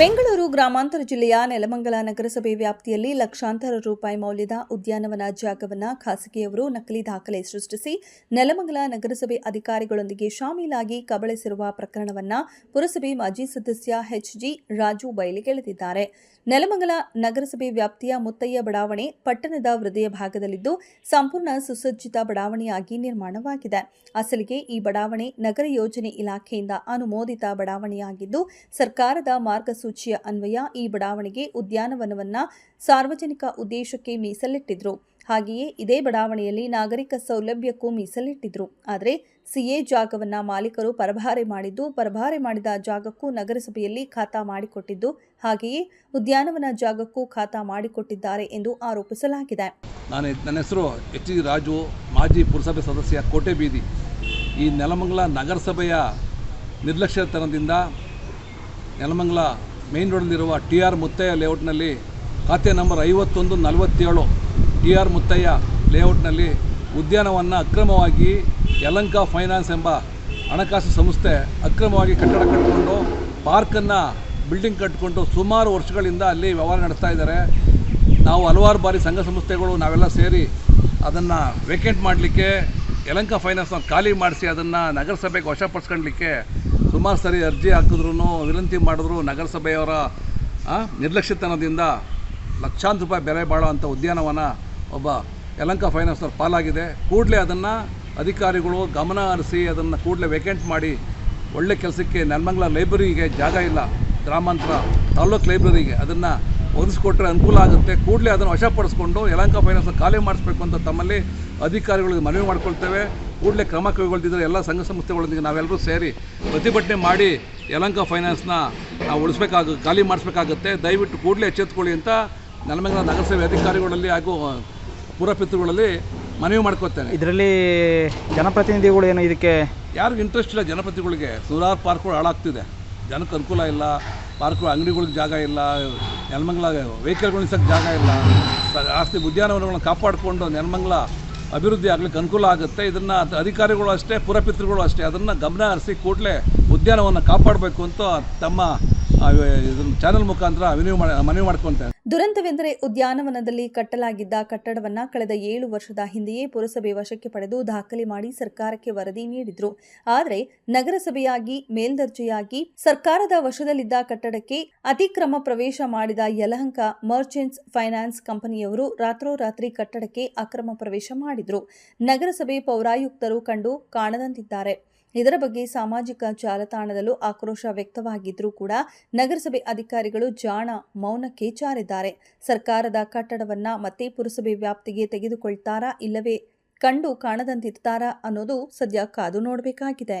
ಬೆಂಗಳೂರು ಗ್ರಾಮಾಂತರ ಜಿಲ್ಲೆಯ ನೆಲಮಂಗಲ ನಗರಸಭೆ ವ್ಯಾಪ್ತಿಯಲ್ಲಿ ಲಕ್ಷಾಂತರ ರೂಪಾಯಿ ಮೌಲ್ಯದ ಉದ್ಯಾನವನ ಜಾಗವನ್ನು ಖಾಸಗಿಯವರು ನಕಲಿ ದಾಖಲೆ ಸೃಷ್ಟಿಸಿ ನೆಲಮಂಗಲ ನಗರಸಭೆ ಅಧಿಕಾರಿಗಳೊಂದಿಗೆ ಶಾಮೀಲಾಗಿ ಕಬಳಿಸಿರುವ ಪ್ರಕರಣವನ್ನು ಪುರಸಭೆ ಮಾಜಿ ಸದಸ್ಯ ಎಚ್ಜಿ ರಾಜು ಬಯಲಿಗೆಳೆದಿದ್ದಾರೆ ನೆಲಮಂಗಲ ನಗರಸಭೆ ವ್ಯಾಪ್ತಿಯ ಮುತ್ತಯ್ಯ ಬಡಾವಣೆ ಪಟ್ಟಣದ ಹೃದಯ ಭಾಗದಲ್ಲಿದ್ದು ಸಂಪೂರ್ಣ ಸುಸಜ್ಜಿತ ಬಡಾವಣೆಯಾಗಿ ನಿರ್ಮಾಣವಾಗಿದೆ. ಅಸಲಿಗೆ ಈ ಬಡಾವಣೆ ನಗರ ಯೋಜನೆ ಇಲಾಖೆಯಿಂದ ಅನುಮೋದಿತ ಬಡಾವಣೆಯಾಗಿದ್ದು ಸರ್ಕಾರದ ಮಾರ್ಗಸೂಚಿಯ ಅನ್ವಯ ಈ ಬಡಾವಣೆಗೆ ಉದ್ಯಾನವನವನ್ನ ಸಾರ್ವಜನಿಕ ಉದ್ದೇಶಕ್ಕೆ ಮೀಸಲಿಟ್ಟಿದ್ರು. ಹಾಗೆಯೇ ಇದೇ ಬಡಾವಣೆಯಲ್ಲಿ ನಾಗರಿಕ ಸೌಲಭ್ಯಕ್ಕೂ ಮೀಸಲಿಟ್ಟಿದ್ರು. ಆದರೆ ಸಿಎ ಜಾಗವನ್ನ ಮಾಲೀಕರು ಪರಭಾರೆ ಮಾಡಿದ್ದು, ಪರಭಾರೆ ಮಾಡಿದ ಜಾಗಕ್ಕೂ ನಗರಸಭೆಯಲ್ಲಿ ಖಾತಾ ಮಾಡಿಕೊಟ್ಟಿದ್ದು, ಹಾಗೆಯೇ ಉದ್ಯಾನವನ ಜಾಗಕ್ಕೂ ಖಾತಾ ಮಾಡಿಕೊಟ್ಟಿದ್ದಾರೆ ಎಂದು ಆರೋಪಿಸಲಾಗಿದೆ. ನಾನು ನನ್ನ ಹೆಸರು ಎಚ್ ಜಿ ರಾಜು, ಮಾಜಿ ಪುರಸಭೆ ಸದಸ್ಯ ಕೋಟೆ ಬೀದಿ. ಈ ನೆಲಮಂಗಲ ನಗರಸಭೆಯ ನಿರ್ಲಕ್ಷ್ಯತನದಿಂದ ನೆಲಮಂಗಲ ಮೇನ್ ರೋಡ್ನಲ್ಲಿರುವ ಟಿ ಆರ್ ಮುತ್ತಯ್ಯ ಲೇಔಟ್ನಲ್ಲಿ ಖಾತೆ ನಂಬರ್ ಐವತ್ತೊಂದು, ನಲವತ್ತೇಳು. ಟಿ ಆರ್ ಮುತ್ತಯ್ಯ ಲೇಔಟ್ನಲ್ಲಿ ಉದ್ಯಾನವನ್ನು ಅಕ್ರಮವಾಗಿ ಯಲಂಕ ಫೈನಾನ್ಸ್ ಎಂಬ ಹಣಕಾಸು ಸಂಸ್ಥೆ ಅಕ್ರಮವಾಗಿ ಕಟ್ಟಡ ಕಟ್ಟಿಕೊಂಡು ಪಾರ್ಕನ್ನು ಬಿಲ್ಡಿಂಗ್ ಕಟ್ಟಿಕೊಂಡು ಸುಮಾರು ವರ್ಷಗಳಿಂದ ಅಲ್ಲಿ ವ್ಯವಹಾರ ನಡೆಸ್ತಾ ಇದ್ದಾರೆ. ನಾವು ಹಲವಾರು ಬಾರಿ ಸಂಘ ಸಂಸ್ಥೆಗಳು ನಾವೆಲ್ಲ ಸೇರಿ ಅದನ್ನು ವೇಕೆಂಟ್ ಮಾಡಲಿಕ್ಕೆ, ಯಲಂಕ ಫೈನಾನ್ಸ್ನ ಖಾಲಿ ಮಾಡಿಸಿ ಅದನ್ನು ನಗರಸಭೆಗೆ ವಶಪಡಿಸ್ಕೊಳ್ಳಲಿಕ್ಕೆ ಸುಮಾರು ಸರಿ ಅರ್ಜಿ ಹಾಕಿದ್ರು ವಿನಂತಿ ಮಾಡಿದ್ರು ನಗರಸಭೆಯವರ ನಿರ್ಲಕ್ಷ್ಯತನದಿಂದ ಲಕ್ಷಾಂತರ ರೂಪಾಯಿ ಬೆಲೆ ಬಾಳುವಂಥ ಉದ್ಯಾನವನ ಒಬ್ಬ ಯಲಂಕ ಫೈನಾನ್ಸ್ನವ್ರ ಪಾಲಾಗಿದೆ. ಕೂಡಲೇ ಅದನ್ನು ಅಧಿಕಾರಿಗಳು ಗಮನ ಹರಿಸಿ ಅದನ್ನು ಕೂಡಲೇ ವೇಕೆಂಟ್ ಮಾಡಿ ಒಳ್ಳೆ ಕೆಲಸಕ್ಕೆ ನೆಲಮಂಗ್ಲ ಲೈಬ್ರರಿಗೆ ಜಾಗ ಇಲ್ಲ. ಗ್ರಾಮಾಂತರ ತಾಲ್ಲೂಕು ಲೈಬ್ರರಿಗೆ ಅದನ್ನು ಒದಗಿಸ್ಕೊಟ್ರೆ ಅನುಕೂಲ ಆಗುತ್ತೆ. ಕೂಡಲೇ ಅದನ್ನು ವಶಪಡಿಸ್ಕೊಂಡು ಯಲಂಕ ಫೈನಾನ್ಸ್ ಖಾಲಿ ಮಾಡಿಸ್ಬೇಕು ಅಂತ ತಮ್ಮಲ್ಲಿ ಅಧಿಕಾರಿಗಳಿಗೆ ಮನವಿ ಮಾಡ್ಕೊಳ್ತೇವೆ. ಕೂಡಲೇ ಕ್ರಮ ಕೈಗೊಳ್ತಿದ್ದಾರೆ ಎಲ್ಲ ಸಂಘ ಸಂಸ್ಥೆಗಳೊಂದಿಗೆ ನಾವೆಲ್ಲರೂ ಸೇರಿ ಪ್ರತಿಭಟನೆ ಮಾಡಿ ಯಲಂಕ ಫೈನಾನ್ಸ್ನ ನಾವು ಉಳಿಸ್ಬೇಕಾಗ ಖಾಲಿ ಮಾಡಿಸ್ಬೇಕಾಗುತ್ತೆ. ದಯವಿಟ್ಟು ಕೂಡಲೇ ಎಚ್ಚೆತ್ಕೊಳ್ಳಿ ಅಂತ ನೆಲಮಂಗಲ ನಗರಸಭೆ ಅಧಿಕಾರಿಗಳಲ್ಲಿ ಹಾಗೂ ಪುರಪಿತೃಗಳಲ್ಲಿ ಮನವಿ ಮಾಡ್ಕೊತೇನೆ. ಇದರಲ್ಲಿ ಜನಪ್ರತಿನಿಧಿಗಳು ಏನು ಇದಕ್ಕೆ? ಯಾರಿಗೂ ಇಂಟ್ರೆಸ್ಟ್ ಇಲ್ಲ ಜನಪ್ರತಿಗಳಿಗೆ ನೂರಾರು ಪಾರ್ಕ್ಗಳು ಹಾಳಾಗ್ತಿದೆ. ಜನಕ್ಕೆ ಅನುಕೂಲ ಇಲ್ಲ. ಪಾರ್ಕ್ಗಳು ಅಂಗಡಿಗಳಿಗೆ ಜಾಗ ಇಲ್ಲ. ನೆಲಮಂಗಲ ವೆಹಿಕಲ್ಗಳು ಜಾಗ ಇಲ್ಲ. ಆಸ್ತಿ ಉದ್ಯಾನವನಗಳನ್ನ ಕಾಪಾಡಿಕೊಂಡು ನೆಲಮಂಗಲ ಅಭಿವೃದ್ಧಿ ಆಗಲಿಕ್ಕೆ ಅನುಕೂಲ ಆಗುತ್ತೆ. ಇದನ್ನು ಅಧಿಕಾರಿಗಳು ಅಷ್ಟೇ, ಪುರಪಿತೃಗಳು ಅಷ್ಟೇ. ಅದನ್ನು ಗಮನ ಹರಿಸಿ ಕೂಡಲೇ ಉದ್ಯಾನವನ್ನು ಕಾಪಾಡಬೇಕು ಅಂತ ತಮ್ಮ ಇದನ್ನು ಚಾನೆಲ್ ಮುಖಾಂತರ ಮಾಡಿ, ಮನವಿ ಮಾಡ್ಕೊತೇನೆ. ದುರಂತವೆಂದರೆ ಉದ್ಯಾನವನದಲ್ಲಿ ಕಟ್ಟಲಾಗಿದ್ದ ಕಟ್ಟಡವನ್ನ ಕಳೆದ ಏಳು ವರ್ಷದ ಹಿಂದೆಯೇ ಪುರಸಭೆ ವಶಕ್ಕೆ ಪಡೆದು ದಾಖಲೆ ಮಾಡಿ ಸರ್ಕಾರಕ್ಕೆ ವರದಿ ನೀಡಿದ್ರು. ಆದರೆ ನಗರಸಭೆಯಾಗಿ, ಮೇಲ್ದರ್ಜೆಯಾಗಿ, ಸರ್ಕಾರದ ವಶದಲ್ಲಿದ್ದ ಕಟ್ಟಡಕ್ಕೆ ಅತಿಕ್ರಮ ಪ್ರವೇಶ ಮಾಡಿದ ಯಲಹಂಕ ಮರ್ಚೆಂಟ್ಸ್ ಫೈನಾನ್ಸ್ ಕಂಪನಿಯವರು ರಾತ್ರೋರಾತ್ರಿ ಕಟ್ಟಡಕ್ಕೆ ಅಕ್ರಮ ಪ್ರವೇಶ ಮಾಡಿದ್ರು. ನಗರಸಭೆ ಪೌರಾಯುಕ್ತರು ಕಂಡು ಕಾಣದಂತಿದ್ದಾರೆ. ಇದರ ಬಗ್ಗೆ ಸಾಮಾಜಿಕ ಜಾಲತಾಣದಲ್ಲೂ ಆಕ್ರೋಶ ವ್ಯಕ್ತವಾಗಿದ್ರೂ ಕೂಡ ನಗರಸಭೆ ಅಧಿಕಾರಿಗಳು ಜಾಣ ಮೌನಕ್ಕೆ ಚಾರಿದ್ದಾರೆ ಸರ್ಕಾರದ ಕಟ್ಟಡವನ್ನ ಮತ್ತೆ ಪುರಸಭೆ ವ್ಯಾಪ್ತಿಗೆ ತೆಗೆದುಕೊಳ್ತಾರಾ ಇಲ್ಲವೇ? ಕಂಡು ಕಾಣದಂತಿರ್ತಾರಾ ಅನ್ನೋದು ಸದ್ಯ ಕಾದು ನೋಡಬೇಕಾಗಿದೆ.